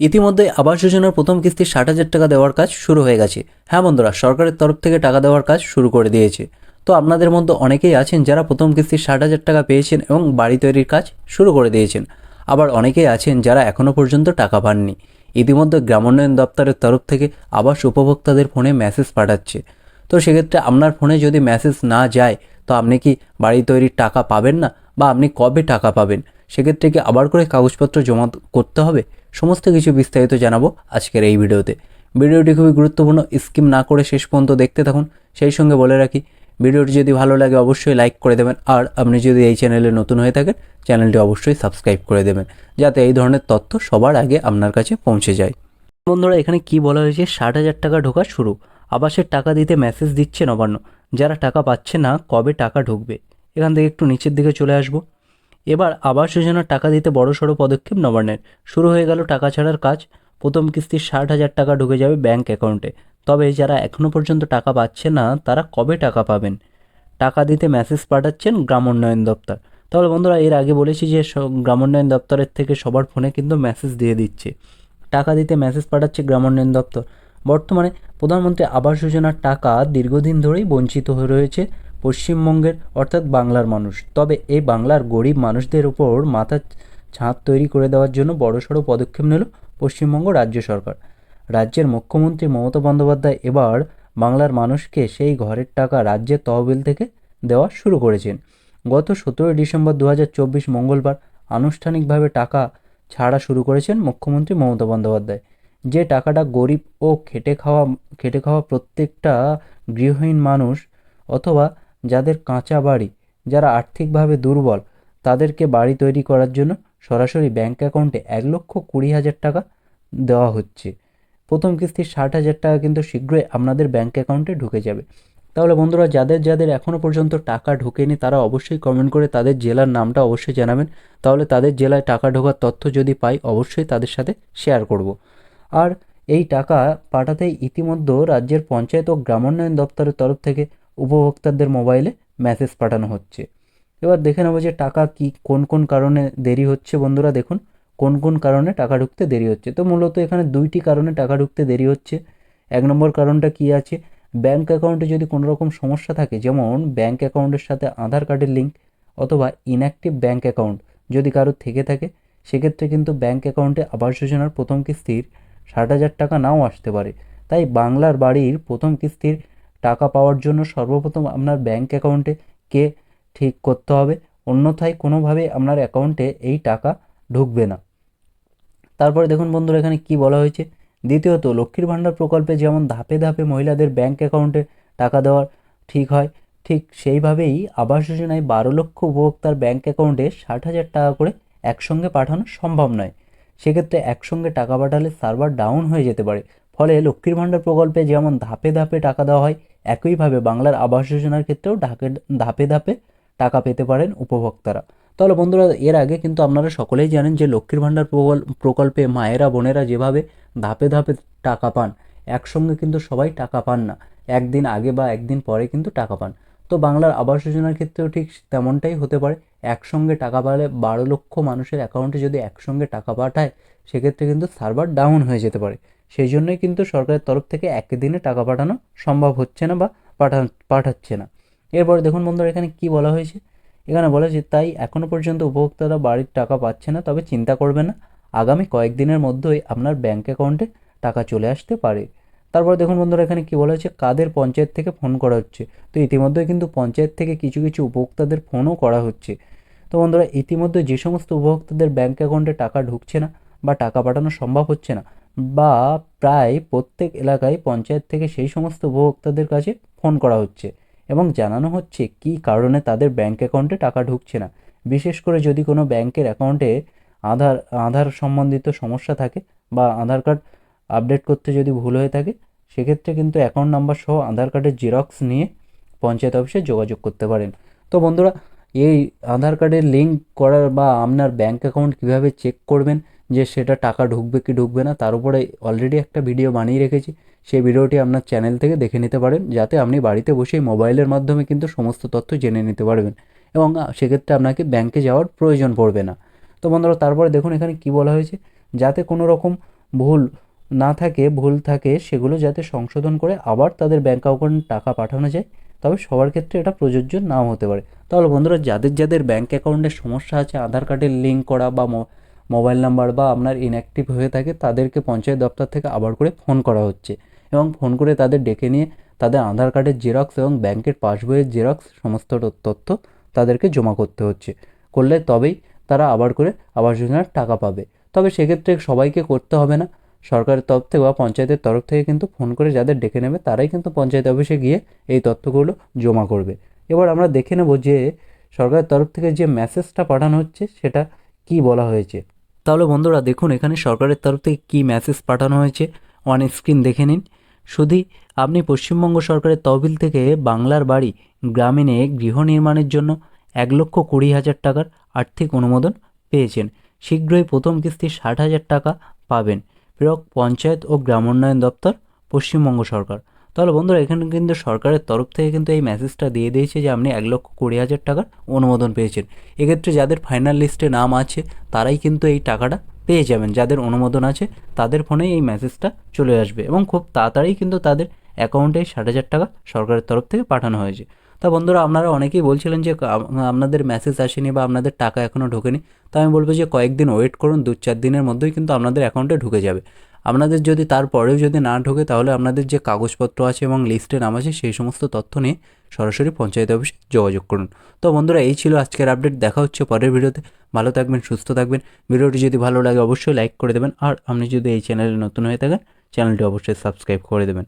ইতিমধ্যে আবাস যোজনার প্রথম কিস্তি ষাট হাজার টাকা দেওয়ার কাজ শুরু হয়ে গেছে। হ্যাঁ বন্ধুরা, সরকারের তরফ থেকে টাকা দেওয়ার কাজ শুরু করে দিয়েছে। তো আপনাদের মধ্যে অনেকেই আছেন যারা প্রথম কিস্তি ষাট হাজার টাকা পেয়েছেন এবং বাড়ি তৈরির কাজ শুরু করে দিয়েছেন। আবার অনেকেই আছেন যারা এখনও পর্যন্ত টাকা পাননি। ইতিমধ্যে গ্রামোন্নয়ন দপ্তরের তরফ থেকে আবাস উপভোক্তাদের ফোনে মেসেজ পাঠাচ্ছে। তো সেক্ষেত্রে আপনার ফোনে যদি মেসেজ না যায়, তো আপনি কি বাড়ি তৈরির টাকা পাবেন না? বা আপনি কবে টাকা পাবেন? সেক্ষেত্রে কি আবার করে কাগজপত্র জমা করতে হবে? সমস্ত কিছু বিস্তারিত জানাব আজকের এই ভিডিওতে। ভিডিওটি খুবই গুরুত্বপূর্ণ, স্কিম না করে শেষ পর্যন্ত দেখতে থাকুন। সেই সঙ্গে বলে রাখি, ভিডিওটি যদি ভালো লাগে অবশ্যই লাইক করে দেবেন, আর আপনি যদি এই চ্যানেলে নতুন হয়ে থাকেন, চ্যানেলটি অবশ্যই সাবস্ক্রাইব করে দেবেন, যাতে এই ধরনের তথ্য সবার আগে আপনার কাছে পৌঁছে যায়। বন্ধুরা, এখানে কি বলা হয়েছে? ষাট হাজার টাকা ঢোকা শুরু। আবাসের টাকা দিতে মেসেজ দিচ্ছে নবান্ন। যারা টাকা পাচ্ছে না, কবে টাকা ঢুকবে? এখান থেকে একটু নিচের দিকে চলে আসব। এবার আবাস যোজনার টাকা দিতে বড় সড়ো পদক্ষেপ নবান্নের শুরু হয়ে গেল টাকা ছাড়ার কাজ। প্রথম কিস্তির ষাট হাজার টাকা ঢুকে যাবে ব্যাংক অ্যাকাউন্টে। তবে যারা এখনও পর্যন্ত টাকা পাচ্ছে না, তারা কবে টাকা পাবেন? টাকা দিতে মেসেজ পাঠাচ্ছেন গ্রাম উন্নয়ন দপ্তর। তাহলে বন্ধুরা, এর আগে বলেছি যে স- গ্রাম উন্নয়ন দপ্তরের থেকে সবার ফোনে কিন্তু মেসেজ দিয়ে দিচ্ছে। টাকা দিতে মেসেজ পাঠাচ্ছে গ্রাম উন্নয়ন দপ্তর। বর্তমানে প্রধানমন্ত্রী আবাস যোজনার টাকা দীর্ঘদিন ধরেই বঞ্চিত হয়ে রয়েছে। পশ্চিমবঙ্গের, অর্থাৎ বাংলার মানুষ। তবে এই বাংলার গরিব মানুষদের ওপর মাথা ছাদ তৈরি করে দেওয়ার জন্য বড়সড় পদক্ষেপ নিল পশ্চিমবঙ্গ রাজ্য সরকার। রাজ্যের মুখ্যমন্ত্রী মমতা বন্দ্যোপাধ্যায় এবার বাংলার মানুষকে সেই ঘরের টাকা রাজ্যের তহবিল থেকে দেওয়া শুরু করেছেন। গত সতেরোই ডিসেম্বর দু হাজার চব্বিশ মঙ্গলবার আনুষ্ঠানিকভাবে টাকা ছাড়া শুরু করেছেন মুখ্যমন্ত্রী মমতা বন্দ্যোপাধ্যায়। যে টাকাটা গরিব ও খেটে খাওয়া খেটে খাওয়া প্রত্যেকটা গৃহহীন মানুষ অথবা যাদের কাঁচা বাড়ি, যারা আর্থিকভাবে দুর্বল, তাদেরকে বাড়ি তৈরি করার জন্য সরাসরি ব্যাঙ্ক অ্যাকাউন্টে এক লক্ষ কুড়ি হাজার টাকা দেওয়া হচ্ছে। প্রথম কিস্তির ষাট হাজার টাকা কিন্তু শীঘ্রই আপনাদের ব্যাঙ্ক অ্যাকাউন্টে ঢুকে যাবে। তাহলে বন্ধুরা, যাদের যাদের এখনও পর্যন্ত টাকা ঢোকেনি, তারা অবশ্যই কমেন্ট করে তাদের জেলার নামটা অবশ্যই জানাবেন। তাহলে তাদের জেলায় টাকা ঢোকার তথ্য যদি পাই, অবশ্যই তাদের সাথে শেয়ার করব। আর এই টাকা পাঠাতেই ইতিমধ্যে রাজ্যের পঞ্চায়েত ও গ্রামোন্নয়ন দপ্তরের তরফ থেকে উপভোক্তাদের মোবাইলে মেসেজ পাঠানো হচ্ছে। এবার দেখে নেব যে টাকা কি, কোন কোন কারণে দেরি হচ্ছে বন্ধুরা দেখুন। কোন কোন কারণে টাকা ঢুকতে দেরি হচ্ছে? তো মূলত এখানে দুইটি কারণে টাকা ঢুকতে দেরি হচ্ছে। এক নম্বর কারণটা কি আছে? ব্যাংক অ্যাকাউন্টে যদি কোনো রকম সমস্যা থাকে, যেমন ব্যাংক অ্যাকাউন্টের সাথে আধার কার্ডের লিঙ্ক অথবা ইনঅ্যাক্টিভ ব্যাংক অ্যাকাউন্ট যদি কারোর থেকে থাকে, সেক্ষেত্রে কিন্তু ব্যাংক অ্যাকাউন্টে আবাস যোজনার প্রথম কিস্তির ষাট হাজার টাকা নাও আসতে পারে। তাই বাংলার বাড়ির প্রথম কিস্তির টাকা পাওয়ার জন্য সর্বপ্রথম আপনার ব্যাঙ্ক অ্যাকাউন্টে কে ঠিক করতে হবে। অন্যথায় কোনোভাবে আপনার অ্যাকাউন্টে এই টাকা ঢুকবে না। তারপরে দেখুন বন্ধুরা, এখানে কি বলা হয়েছে? দ্বিতীয়ত, লক্ষ্মীর ভাণ্ডার প্রকল্পে যেমন ধাপে ধাপে মহিলাদের ব্যাঙ্ক অ্যাকাউন্টে টাকা দেওয়ার ঠিক হয়, ঠিক সেইভাবেই আবাস যোজনায় বারো লক্ষ উপভোক্তার ব্যাঙ্ক অ্যাকাউন্টে ষাট হাজার টাকা করে একসঙ্গে পাঠানো সম্ভব নয়। সেক্ষেত্রে একসঙ্গে টাকা পাঠালে সার্ভার ডাউন হয়ে যেতে পারে। ফলে লক্ষ্মীর ভাণ্ডার প্রকল্পে যেমন ধাপে ধাপে টাকা দেওয়া হয়, একইভাবে বাংলার আবাস যোজনার ক্ষেত্রেও ঢাকে, ধাপে ধাপে টাকা পেতে পারেন উপভোক্তারা। তাহলে বন্ধুরা, এর আগে কিন্তু আপনারা সকলেই জানেন যে লক্ষ্মীর ভাণ্ডার প্রকল- প্রকল্পে মায়েরা, বোনেরা যেভাবে ধাপে ধাপে টাকা পান, একসঙ্গে কিন্তু সবাই টাকা পান না। একদিন আগে বা একদিন পরে কিন্তু টাকা পান। তো বাংলার আবাস যোজনার ক্ষেত্রেও ঠিক তেমনটাই হতে পারে, একসঙ্গে টাকা পালে বারো লক্ষ মানুষের অ্যাকাউন্টে যদি একসঙ্গে টাকা পাঠায়, সেক্ষেত্রে কিন্তু সার্ভার ডাউন হয়ে যেতে পারে। সেই জন্যই কিন্তু সরকারের তরফ থেকে একদিনে টাকা পাঠানো সম্ভব হচ্ছে না বা পাঠা পাঠাচ্ছে না। এরপর দেখুন বন্ধুরা, এখানে কি বলা হয়েছে? এখানে বলা হয়েছে, তাই এখনও পর্যন্ত উপভোক্তারা বাড়ির টাকা পাচ্ছে না, তবে চিন্তা করবে না। আগামী কয়েকদিনের মধ্যেই আপনার ব্যাঙ্ক অ্যাকাউন্টে টাকা চলে আসতে পারে। তারপর দেখুন বন্ধুরা, এখানে কি বলা হয়েছে? কাদের পঞ্চায়েত থেকে ফোন করা হচ্ছে? তো ইতিমধ্যে কিন্তু পঞ্চায়েত থেকে কিছু কিছু উপভোক্তাদের ফোনও করা হচ্ছে। তো বন্ধুরা, ইতিমধ্যে যে সমস্ত উপভোক্তাদের ব্যাঙ্ক অ্যাকাউন্টে টাকা ঢুকছে না বা টাকা পাঠানো সম্ভব হচ্ছে না বা প্রায় প্রত্যেক এলাকায় পঞ্চায়েত থেকে সেই সমস্ত উপভোক্তাদের কাছে ফোন করা হচ্ছে এবং জানানো হচ্ছে কী কারণে তাদের ব্যাংক অ্যাকাউন্টে টাকা ঢুকছে না। বিশেষ করে যদি কোনো ব্যাংকের অ্যাকাউন্টে আধার আধার সম্বন্ধিত সমস্যা থাকে বা আধার কার্ড আপডেট করতে যদি ভুল হয়ে থাকে, সেক্ষেত্রে কিন্তু অ্যাকাউন্ট নাম্বার সহ আধার কার্ডের জেরক্স নিয়ে পঞ্চায়েত অফিসে যোগাযোগ করতে পারেন। তো বন্ধুরা, এই আধার কার্ডের লিঙ্ক করার বা আপনার ব্যাংক অ্যাকাউন্ট কীভাবে চেক করবেন যে সেটা টাকা ঢুকবে কি ঢুকবে না, তার উপরে অলরেডি একটা ভিডিও বানিয়ে রেখেছি। সেই ভিডিওটি আপনার চ্যানেল থেকে দেখে নিতে পারেন, যাতে আপনি বাড়িতে বসেই মোবাইলের মাধ্যমে কিন্তু সমস্ত তথ্য জেনে নিতে পারবেন এবং সেক্ষেত্রে আপনাকে ব্যাংকে যাওয়ার প্রয়োজন পড়বে না। তো বন্ধুরা, তারপরে দেখুন এখানে কি বলা হয়েছে। যাতে কোনো রকম ভুল না থাকে, ভুল থাকে, সেগুলো যাতে সংশোধন করে আবার তাদের ব্যাঙ্ক অ্যাকাউন্টে টাকা পাঠানো যায়, তবে সবার ক্ষেত্রে এটা প্রযোজ্য নাও হতে পারে। তাহলে বন্ধুরা, যাদের যাদের ব্যাঙ্ক অ্যাকাউন্টে সমস্যা আছে, আধার কার্ডের লিঙ্ক করা বা মোবাইল নাম্বার বা আপনার ইনঅ্যাক্টিভ হয়ে থাকে, তাদেরকে পঞ্চায়েত দপ্তর থেকে আবার করে ফোন করা হচ্ছে এবং ফোন করে তাদের ডেকে নিয়ে তাদের আধার কার্ডের জেরক্স এবং ব্যাংকের পাসবইয়ের জেরক্স সমস্ত তথ্য তাদেরকে জমা করতে হচ্ছে। করলে তবেই তারা আবার করে আবাস যোজনার টাকা পাবে। তবে সেক্ষেত্রে সবাইকে করতে হবে না। সরকারের তরফ থেকে বা পঞ্চায়েতের তরফ থেকে কিন্তু ফোন করে যাদের ডেকে নেবে, তারাই কিন্তু পঞ্চায়েত অফিসে গিয়ে এই তথ্যগুলো জমা করবে। এবার আমরা দেখে নেব যে সরকারের তরফ থেকে যে মেসেজটা পাঠানো হচ্ছে, সেটা কি বলা হয়েছে? তাহলে বন্ধুরা দেখুন, এখানে সরকারের তরফ থেকে কী মেসেজ পাঠানো হয়েছে? অন স্ক্রিন দেখে নিন। শুধু আপনি পশ্চিমবঙ্গ সরকারের তহবিল থেকে বাংলার বাড়ি গ্রামীণে গৃহ নির্মাণের জন্য এক লক্ষ কুড়ি হাজার টাকার আর্থিক অনুমোদন পেয়েছেন। শীঘ্রই প্রথম কিস্তি ষাট হাজার টাকা পাবেন। প্রেরক পঞ্চায়েত ও গ্রাম উন্নয়ন দপ্তর, পশ্চিমবঙ্গ সরকার। তাহলে বন্ধুরা, এখানে কিন্তু সরকারের তরফ থেকে কিন্তু এই মেসেজটা দিয়ে দিয়েছে যে আপনি এক লক্ষ কুড়ি হাজার টাকার অনুমোদন পেয়েছেন। এক্ষেত্রে যাদের ফাইনাল লিস্টে নাম আছে, তারাই কিন্তু এই টাকাটা পেয়ে যাবেন। যাদের অনুমোদন আছে, তাদের ফোনেই এই মেসেজটা চলে আসবে এবং খুব তাড়াতাড়ি কিন্তু তাদের অ্যাকাউন্টে ষাট হাজার টাকা সরকারের তরফ থেকে পাঠানো হয়েছে। তা বন্ধুরা, আপনারা অনেকেই বলছিলেন যে আপনাদের মেসেজ আসেনি বা আপনাদের টাকা এখনও ঢোকেনি। তো আমি বলব যে কয়েকদিন ওয়েট করুন, দু চার দিনের মধ্যেই কিন্তু আপনাদের অ্যাকাউন্টে ঢুকে যাবে। আপনাদের যদি তারপরেও যদি না ঢোকে, তাহলে আপনাদের যে কাগজপত্র আছে এবং লিস্টে নাম আছে, সেই সমস্ত তথ্য নিয়ে সরাসরি পঞ্চায়েত অফিসে যোগাযোগ করুন। তো বন্ধুরা, এই ছিল আজকের আপডেট। দেখা হচ্ছে পরের ভিডিওতে। ভালো থাকবেন, সুস্থ থাকবেন। ভিডিওটি যদি ভালো লাগে, অবশ্যই লাইক করে দেবেন। আর আপনি যদি এই চ্যানেলে নতুন হয়ে থাকেন, চ্যানেলটি অবশ্যই সাবস্ক্রাইব করে দেবেন।